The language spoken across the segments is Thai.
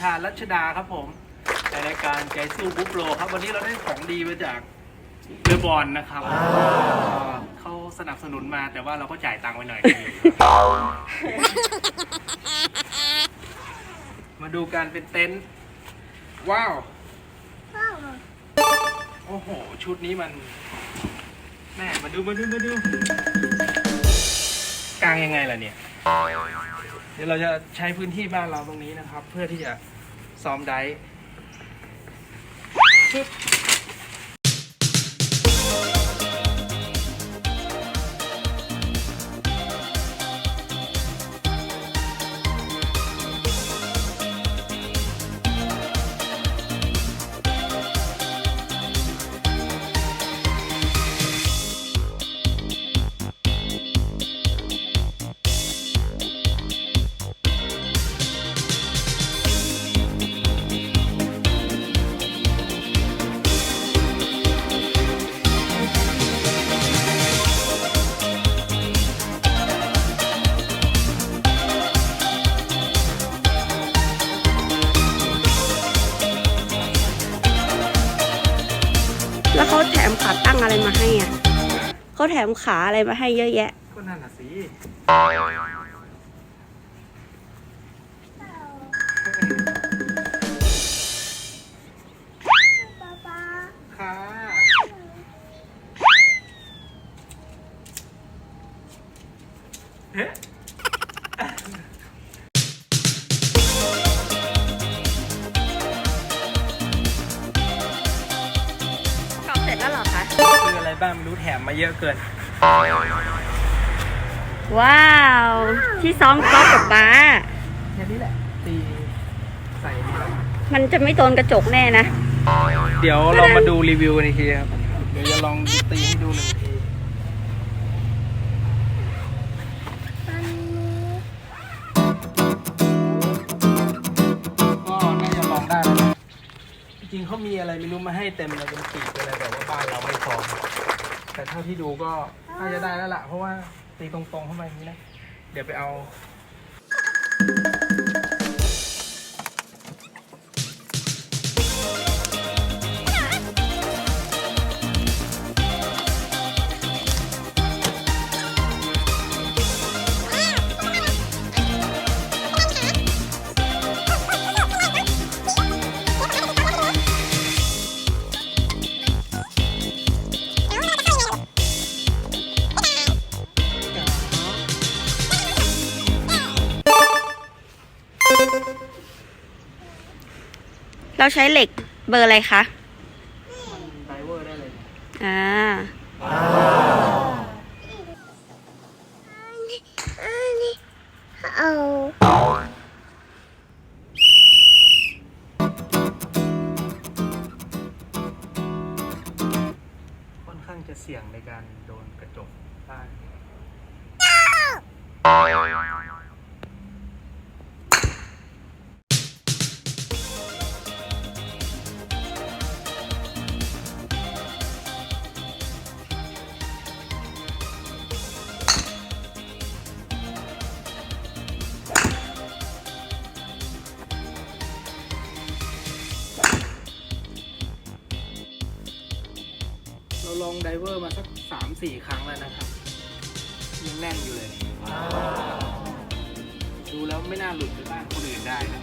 ชาลัชดาครับผมในรายการใจสู้บุ๊บโลครับ วันนี้เราได้ของดีมาจากเรือบอลนะครับเขาสนับสนุนมาแต่ว่าเราก็จ่ายตังค์ไปหน่อยมาดูการเป็นเต็นท์ว้าว โอ้โห ชุดนี้มันแม่มาดูมาดูมาดูกลางยังไงล่ะเนี่ย ดี๋ยวเราจะใช้พื้นที่บ้านเราตรงนี้นะครับ เพื่อที่จะซ้อมไดฟ์ ขาตั้งอะไรมาให้อะเขาแถมขาอะไรมาให้เยอะแยะ ก็นั่นน่ะสิค่ะเฮ้ บ้างไม่รู้แถมมาเยอะเกิน ว้าว ที่ซ้อมกอล์ฟกับป้า แค่นี้แหละ ตีใส่ดีแล้วมันจะไม่โดนกระจกแน่นะ เดี๋ยวเรามาดูรีวิวกันอีกทีครับ เดี๋ยวจะลองตีให้ดูหนึ่งที ริงๆเขามีอะไรไม่รู้มาให้เต็มเลยเป็นปีกอะไรแต่ว่าบ้านเราไม่พอแต่เท่าที่ดูก็น่าจะได้แล้วล่ะเพราะว่าตีตรงๆเข้ามาอย่างนี้นะเดี๋ยวไปเอา เราใช้เหล็กเบอร์อะไรคะไดเวอร์ได้เลยอ่าค่อนข้างจะเสี่ยงในการโดนกระจกบ้า เราลองไดเวอร์มาสักสามสี่ครั้งแล้วนะครับ ยังแน่นอยู่เลย ดูแล้วไม่น่าหลุดไปบ้านคนอื่นได้นะ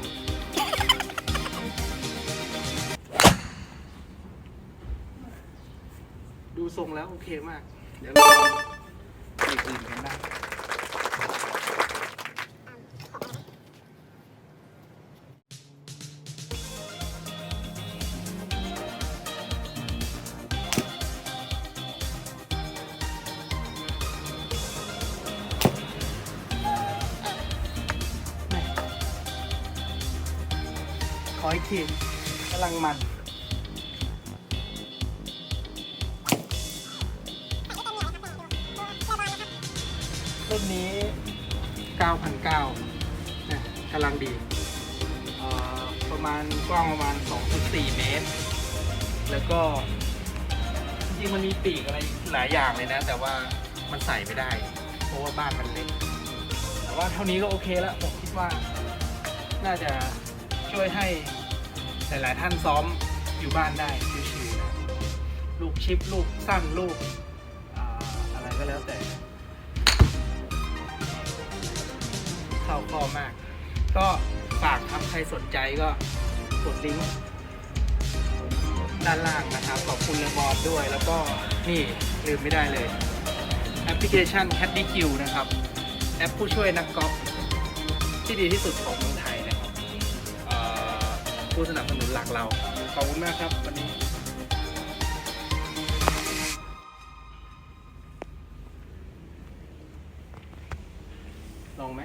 ดูทรงแล้วโอเคมาก เดี๋ยวเราลองไปอื่นกันบ้าง ออีกทีกำลังมันรุ่นนี้9,900นะกำลังดี ประมาณกว้างประมาณ 2.4 เมตร แล้วก็ จริงๆ มันมีปีกอะไรหลายอย่างเลยนะ แต่ว่ามันใส่ไม่ได้ เพราะว่าบ้านมันเล็ก แต่ว่าเท่านี้ก็โอเคแล้ว ผมคิดว่า น่าจะ ช่วยให้หลาย ๆ ท่านซ้อมอยู่บ้านได้ชิวๆนะลูกชิปลูกสั้นลูกอ่าอะไรก็แล้วแต่เข้าข้อมาก ก็ฝากครับใครสนใจก็กดลิงก์ด้านล่างนะครับขอบคุณเลบอร์ดด้วย แล้วก็นี่ลืมไม่ได้เลย แอปพลิเคชัน c a d d q นะครับ แอปผู้ช่วยนักกอล์ฟที่ดีที่สุดของ ผู้สนับสนุนหลักเรา ขอบคุณมากครับวันนี้ลองไหม